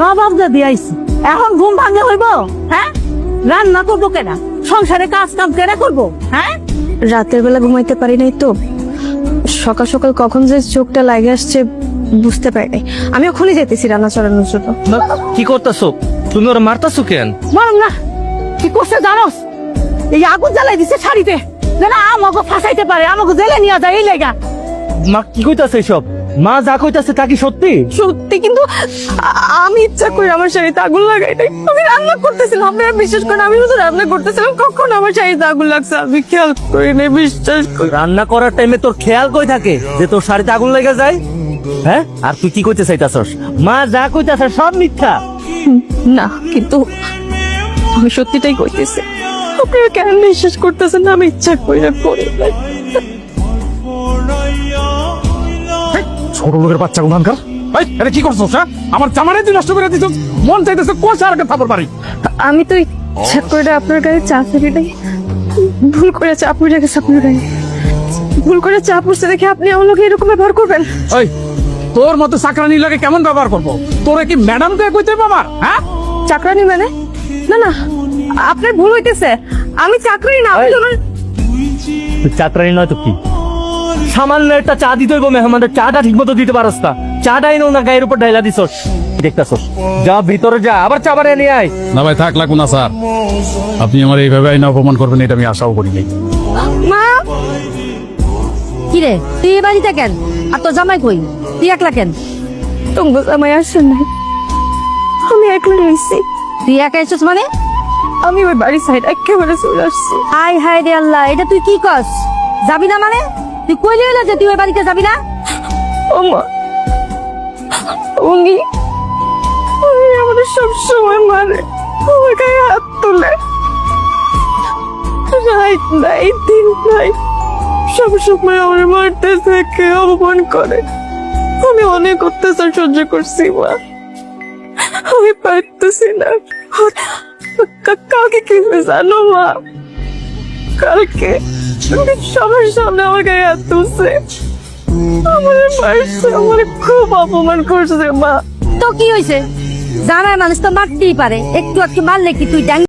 নবাব দাদি আইছি এখন ঘুম ভাঙে হইব? হ্যাঁ? রান্না করব কেনা সংসারে কাজ কাম কেনা করব? হ্যাঁ? রাতের বেলা ঘুমাইতে পারি নাই তো। সকাল সকাল কখন যে চোখটা লাগে আসছে বুঝতে পারি নাই। আমি ওখানে যেতেছি রান্না চড়ানোর জন্য। কি করতেছো? তুমি ওরা মারতাছো কেন? মারুম না। কি করছে জানোস? এই আগুন জ্বালাই দিছে শাড়িতে। যেন আমাকে ফাঁসাইতে পারে আমাকে জেলে নিয়ে যায় এই লেগা। মা কি কইতাছে সব মা যা কইতাছে তা কি সত্যি? সত্যি কিন্তু আমি ইচ্ছা করি আমার শাড়িতে আগুন লাগাই নাই। আমি রান্না করতেছিলাম আপনারা বিশ্বাস করেন আমি শুধু রান্না করতেছিলাম কখন আমার শাড়িতে আগুন লাগছে আমি খেয়াল করি নাই বিশ্বাস রান্না করার টাইমে তোর খেয়াল কই থাকে যে তোর শাড়িতে আগুন লেগে যায়? হ্যাঁ? আর তুই কি কইতে চাইতাছস? মা যা কইতাছে সব মিথ্যা। না কিন্তু আমি সত্যিটাই কইতেছি। আপনারা কেন বিশ্বাস করতেছেন না? আমি ইচ্ছা করি না করি ছোট লোকের বাচ্চা গুলানকার এই এটা কি করছ হ্যাঁ? আমার জামানে তুই নষ্ট করে দিছ মন চাইতেছে কোন সারকে থাপড় পারি আমি তো ইচ্ছা করে আপনার গায়ে চা ফেলি নাই ভুল করে চা পড়ে গেছে আপনার গায়ে। ভুল করে চা পড়ছে দেখে আপনি আমার লোকে এরকম ব্যবহার করবেন। ওই তোর মতো চাকরানি লাগে কেমন ব্যবহার করব? তোরে কি ম্যাডাম কে কইতে আমার হ্যাঁ? চাকরানি মানে? না না আপনার ভুল হইতেছে। আমি চাকরি না আমি তুই চাকরানি নয় তো কি? সামান্য একটা চা দিতে হইব মেহমানদের। চাটা ঠিক মতো দিতে পারস না। চাটা এনো না গায়ের উপর ঢাইলা দিছস। দেখতাছস। যা ভিতরে যা আবার চা বানিয়ে নিয়ে আয়। না ভাই থাক লাগবো না স্যার। আপনি আমার এইভাবে আইনা অপমান করবেন এটা আমি আশাও করি নাই। মা! কিরে তুই এই বাড়িতে কেন? আর তোর জামাই কই? তুই একলা কেন? তুমি আমায় আসেন নাই। আমি একলা রয়েছি। তুই একা এসেছিস মানে? আমি ওই বাড়ির সাইড একেবারে চলে আসছি। হাই হাই রে আল্লাহ এটা তুই কি কস যাবি না মানে? তুই কইলি হলো যে তুই ওই বাড়িতে যাবি না? উনি উনি আমাদের সব সময় মারে, আমার গায়ে হাত তোলে। রাত নাই, দিন নাই, সব সময় আমার মারতে থাকে অপমান করে। আমি অনেক অত্যাচার সহ্য করছি, মা। আমি পারতেছি না। কা- কালকে কি জানো, মা? কালকে সবার সামনে আমার গায়ে হাত তুলছে। আমার খুব অপমান করছে মা। তো কি হয়েছে? জানা মানুষ তো মারতেই পারে। একটু একটু মারলে কি তুই